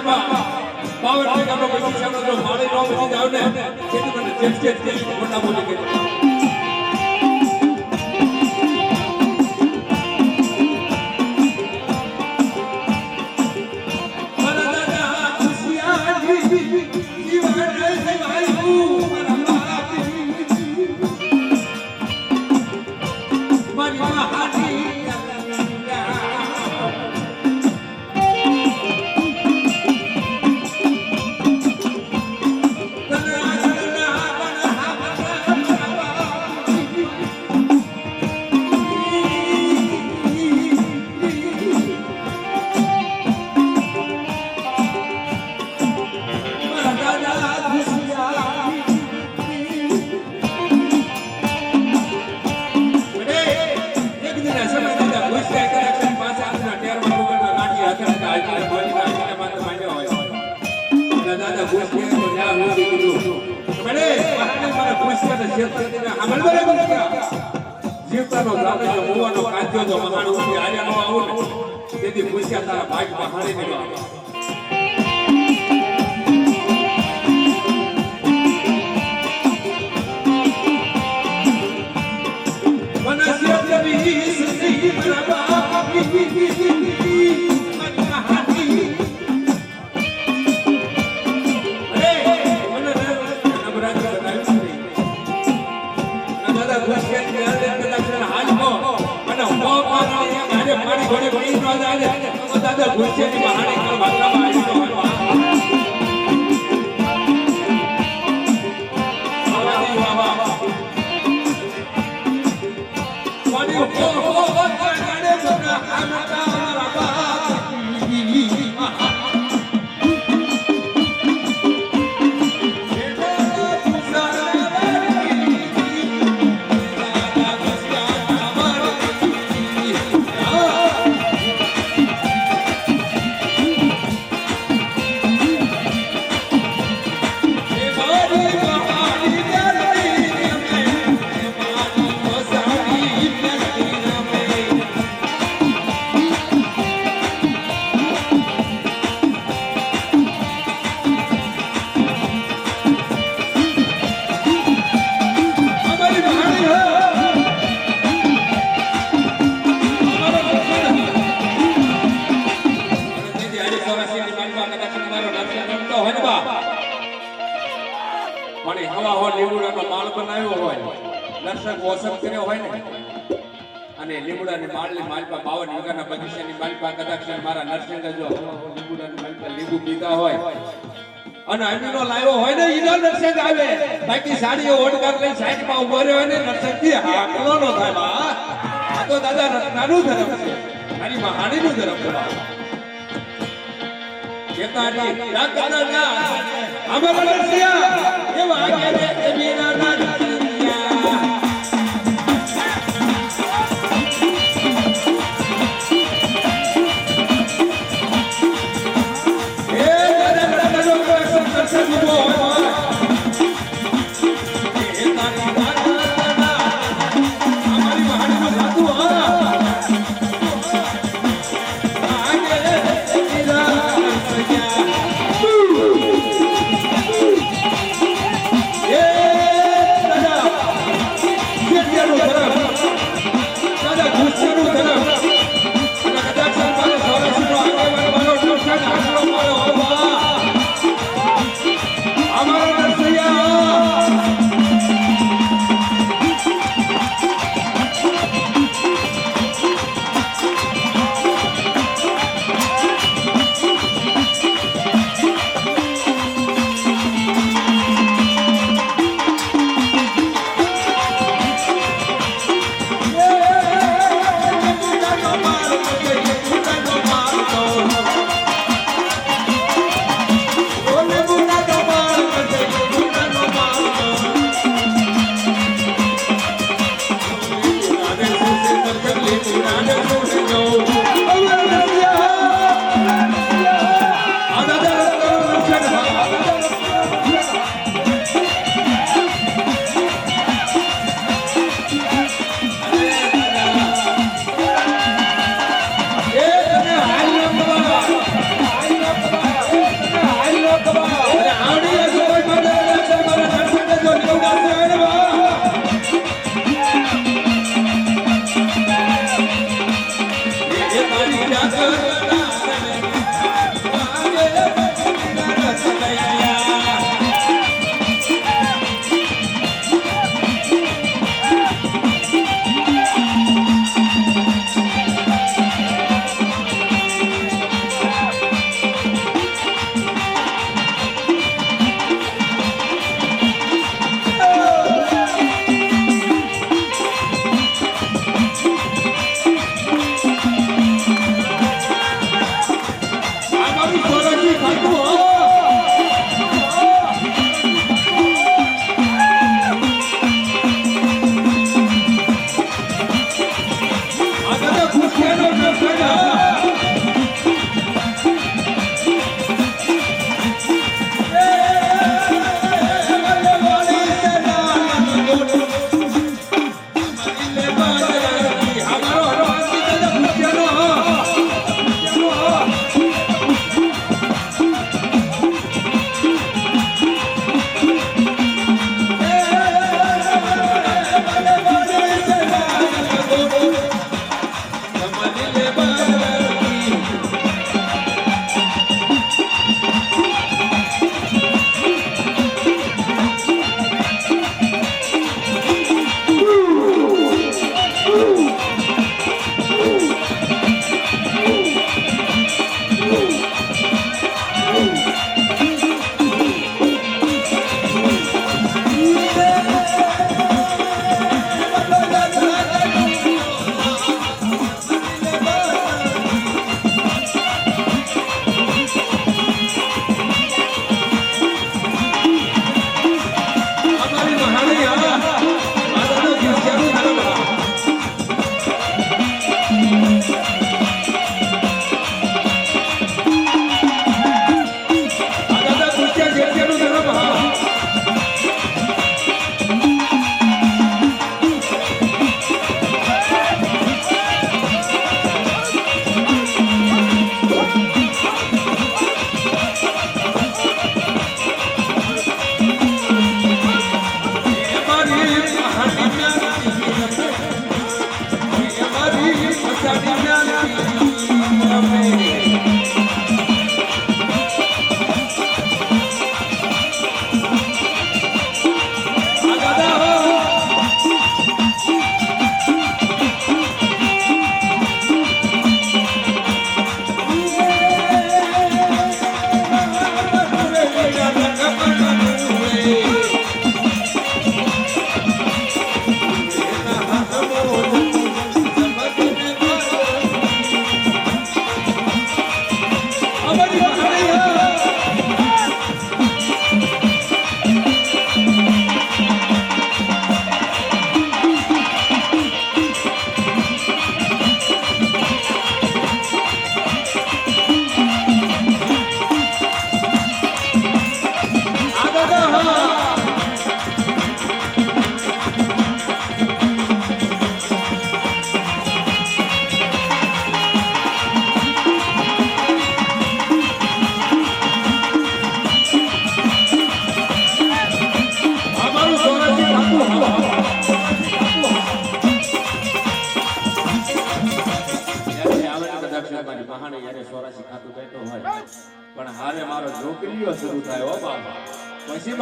ધરતીની power ટેકાનો પછી સાનો જો માળી નો પછી જાવ ને તેથી મને જેમ જેમ જેમ મોટા બોલી દર્શક ઓસમ કર્યો હોય ને? અને લીમડાની માળની માલપા બાવન યુગાના બગીચાની માલપા કદાચ મારા નરસિંહ જો લીમડાની માલપા લીંબુ પીતા હોય. અને અમીનો લાવ્યો હોય ને ઈનો નરસિંહ આવે. બાકી સાડીઓ ઓડકાર લઈ સાઈડમાં ઊભો રહ્યો હોય ને નરસિંહથી હાકલો નો થાય આ તો દાદા રત્નાનું ધર્મ છે. મારી મહાણીનું ધર્મ છે. કેતારી રાખના અમર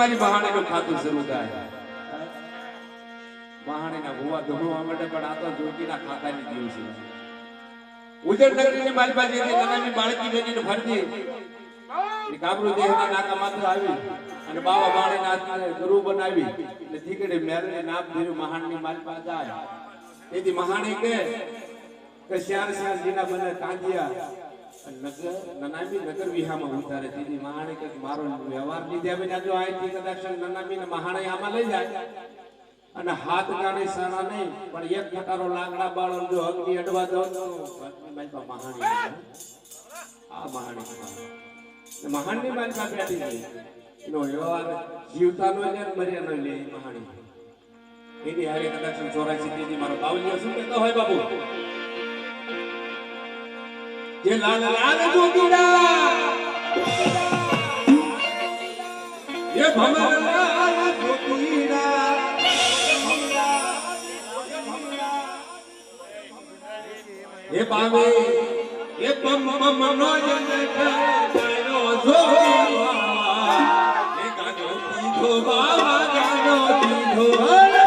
મારી મહાણીનું ખાતું શરૂ થાય. મહાણીના ભુવા ધોવા માટે પણ આ તો જોગીના ખાતાની જીવ છે. ઉજળ નગરીની મારી પાસે નાની બાળકી બનીને ફરતી. ગાબરું દેહના નાકા માત્ર આવી અને બાવા બાણીના હાથને ગુરુ બનાવી એટલે ઠીકડે મેરને નામ ધીરું મહાણની મારી પાસે જાય. તેથી મહાણી કે શ્યામ શ્યાર શ્યાર જીના બને કાંદિયા અને નગર નનામી નગર વિહામાં ઉતારે મારો વ્યવહાર લીધે વિના જો અહીંથી કદાચ નનામી ને મહાણી આમાં લઈ જાય. અને હાથ ગાને સારા નહીં, પણ એક ફટારો લાકડા બાળો જો અગ્નિ અડવા દો તો આ મહાણી મહાણની મહાનની બેઠી ગઈ એનો વ્યવહાર જીવતા નો લે ને મર્યા નો લે એ મહાણી. એની હારે કદાચ ચોરાસી તેથી મારો બાવલીઓ શું કહેતો હોય બાબુ જે લાલ લાલ જોગીડા એ ભમર લાલ જોગીડા એ પાવે એ પમ પમ નો જન ગાનો જોવા એ ગાનો પીધો બાવા ગાનો પીધો.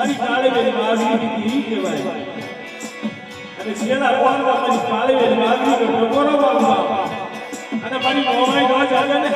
મારી કાળીબેન માગણી દીકરી કહેવાય. અને શેલા કોણમાં મારી કાળીબેન મારી પ્રભુનો બાપા અને મારી મોમાઈ ગોજ આવે ને.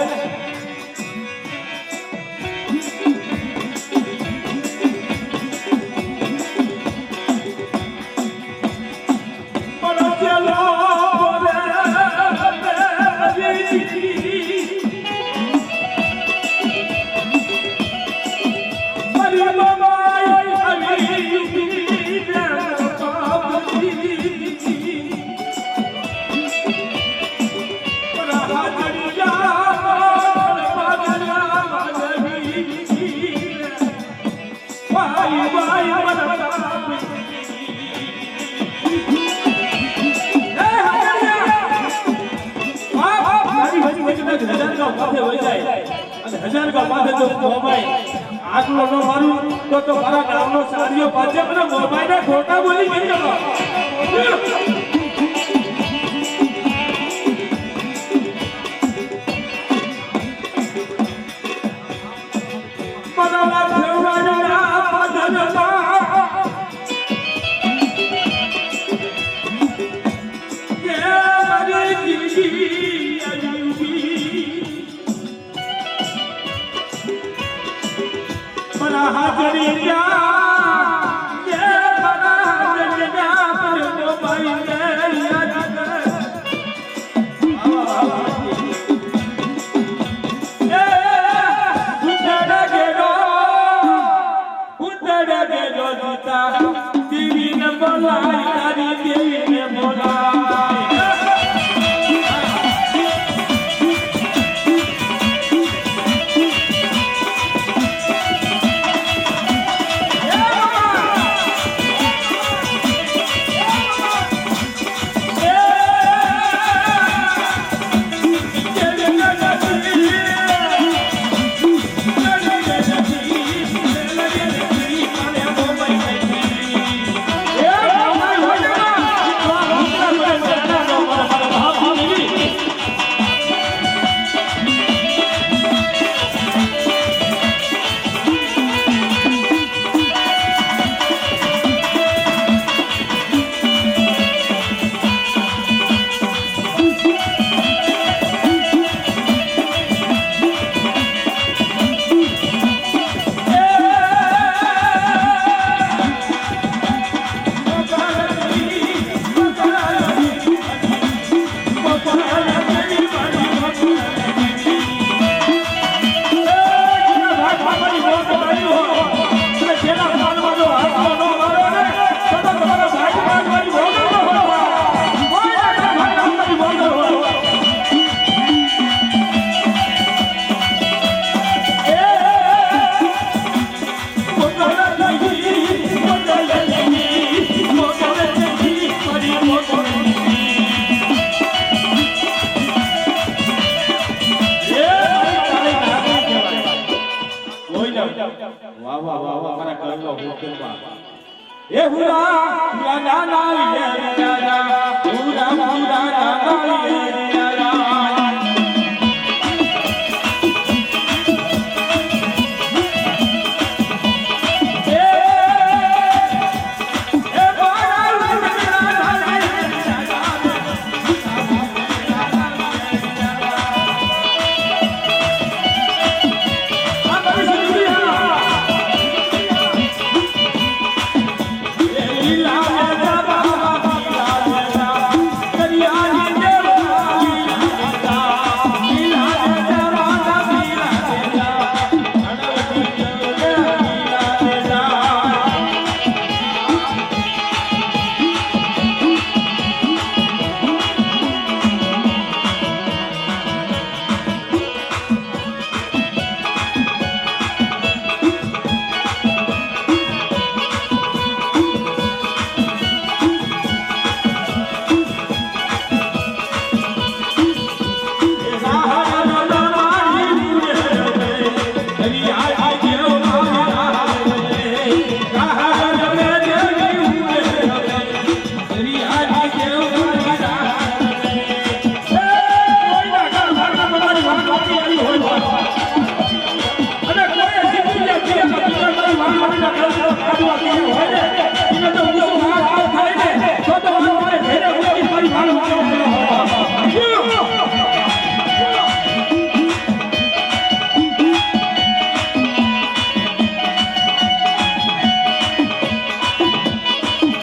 આટલો નો મારું, તો તો મારા ગામનો સારીઓ પાછે મને મોબાઈલ ખોટા બોલી ગયો મનવા એ હુરા ના ના